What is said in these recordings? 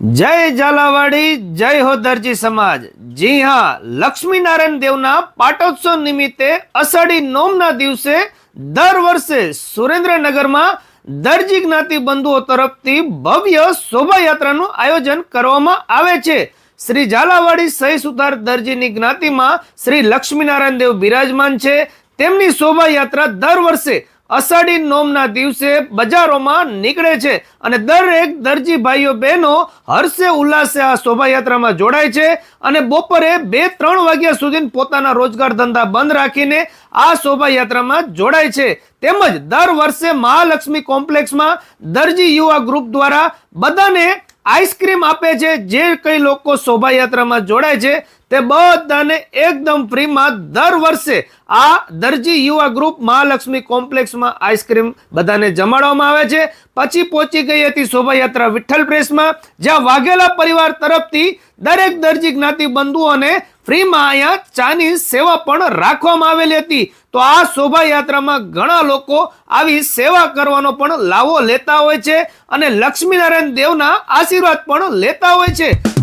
જય ઝાલાવાડી, જય હો દરજી સમાજ. જી હા, લક્ષ્મીનારાયણ દેવના પાટોત્સવ નિમિત્તે અષાઢી નોમના દિવસે દર વર્ષે સુરેન્દ્રનગરમાં દરજી જ્ઞાતિ બંધુઓ તરફથી ભવ્ય શોભાયાત્રાનું આયોજન કરવામાં આવે છે. શ્રી ઝાલાવાડી સહી સુતાર દરજીની જ્ઞાતિમાં શ્રી લક્ષ્મીનારાયણ દેવ બિરાજમાન છે. તેમની શોભાયાત્રા દર વર્ષે અષાઢી નોમના દિવસે બજારોમાં નીકળે છે અને દરેક દરજી ભાઈઓ બહેનો હર્ષે ઉલ્લાસે આ શોભાયાત્રામાં જોડાય છે અને બપોરે બે ત્રણ વાગ્યા સુધી પોતાના રોજગાર ધંધા બંધ રાખીને આ શોભાયાત્રામાં જોડાય છે. તેમજ દર વર્ષે મહાલક્ષ્મી કોમ્પ્લેક્સમાં દરજી યુવા ગ્રુપ દ્વારા બધાને આઈસ્ક્રીમ આપે છે. જે કઈ લોકો શોભાયાત્રામાં જોડાય છે તે બધાને એકદમ ફ્રીમાં દર વર્ષે આ દરજી યુવા ગ્રુપ મહાલક્ષ્મી કોમ્પ્લેક્સમાં આઈસ્ક્રીમ બધાને જમાડવામાં આવે છે. પછી પહોંચી ગઈ હતી શોભાયાત્રા વિઠ્ઠલ પ્રેસમાં, જ્યાં વાઘેલા પરિવાર તરફથી દરેક દરજી જ્ઞાતિ બંધુઓને ફ્રીમાં અહીંયા ચાની સેવા પણ રાખવામાં આવેલી હતી. તો આ શોભાયાત્રામાં ઘણા લોકો આવી સેવા કરવાનો પણ લાવો લેતા હોય છે અને લક્ષ્મીનારાયણ દેવના આશીર્વાદ પણ લેતા હોય છે.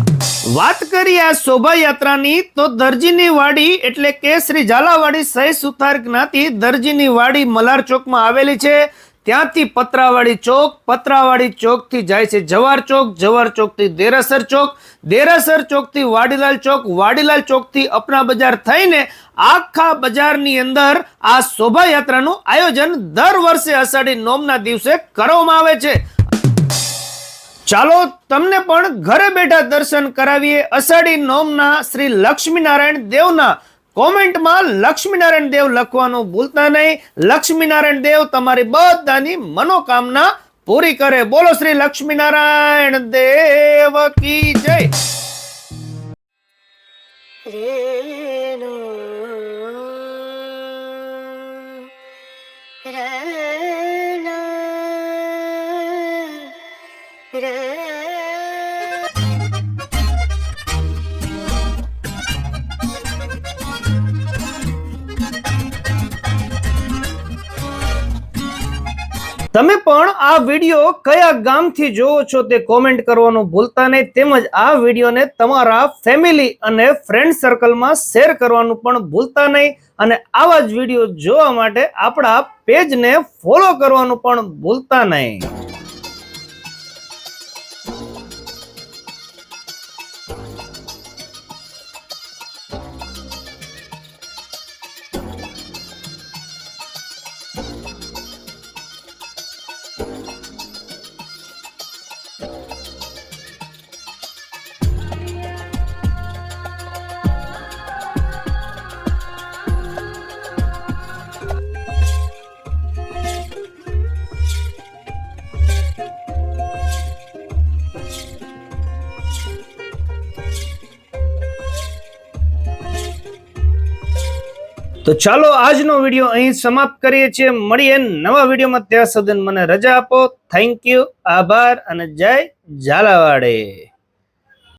વાત કરીએ આ શોભાયાત્રાની, તો દરજીની વાડી એટલે કે શ્રી ઝાલાવાડી સહી સુથાર જ્ઞાતિ દરજીની વાડી મલાર ચોકમાં આવેલી છે. ત્યાંથી પતરાવાડી ચોક, પતરાવાડી ચોકથી જાય છે જવાર ચોક, જવાર ચોકથી દેરાસર ચોક, દેરાસર ચોકથી વાડીલાલ ચોક, વાડીલાલ ચોકથી અપના બજાર થઈને આખા બજારની અંદર આ શોભાયાત્રાનું આયોજન દર વર્ષે અષાઢી નોમના દિવસે કરવામાં આવે છે. ચાલો તમને પણ ઘરે બેઠા દર્શન કરાવીએ. અષાઢી નોમના શ્રી લક્ષ્મીનારાયણ દેવના કોમેન્ટમાં લક્ષ્મીનારાયણ દેવ લખવાનું ભૂલતા નહીં. લક્ષ્મીનારાયણ દેવ તમારી બધાની મનોકામના પૂરી કરે. બોલો શ્રી લક્ષ્મીનારાયણ દેવ કી જય. તમે પણ આ વીડિયો કયા ગામથી જોવો છો તે કોમેન્ટ કરવાનું ભૂલતા નહીં. તેમજ આ વિડીયોને તમારા ફેમિલી અને ફ્રેન્ડ સર્કલમાં શેર કરવાનું પણ ભૂલતા નહીં. અને આવા જ વીડિયો જોવા માટે આપણા પેજને ફોલો કરવાનું પણ ભૂલતા નહીં. તો ચાલો આજનો વીડિયો અહીં સમાપ્ત કરીએ છીએ. મળીએ નવા વિડીયોમાં. ત્યાં સુધી મને રજા આપો. થેન્ક યુ આભાર અને જય ઝાલાવાડે.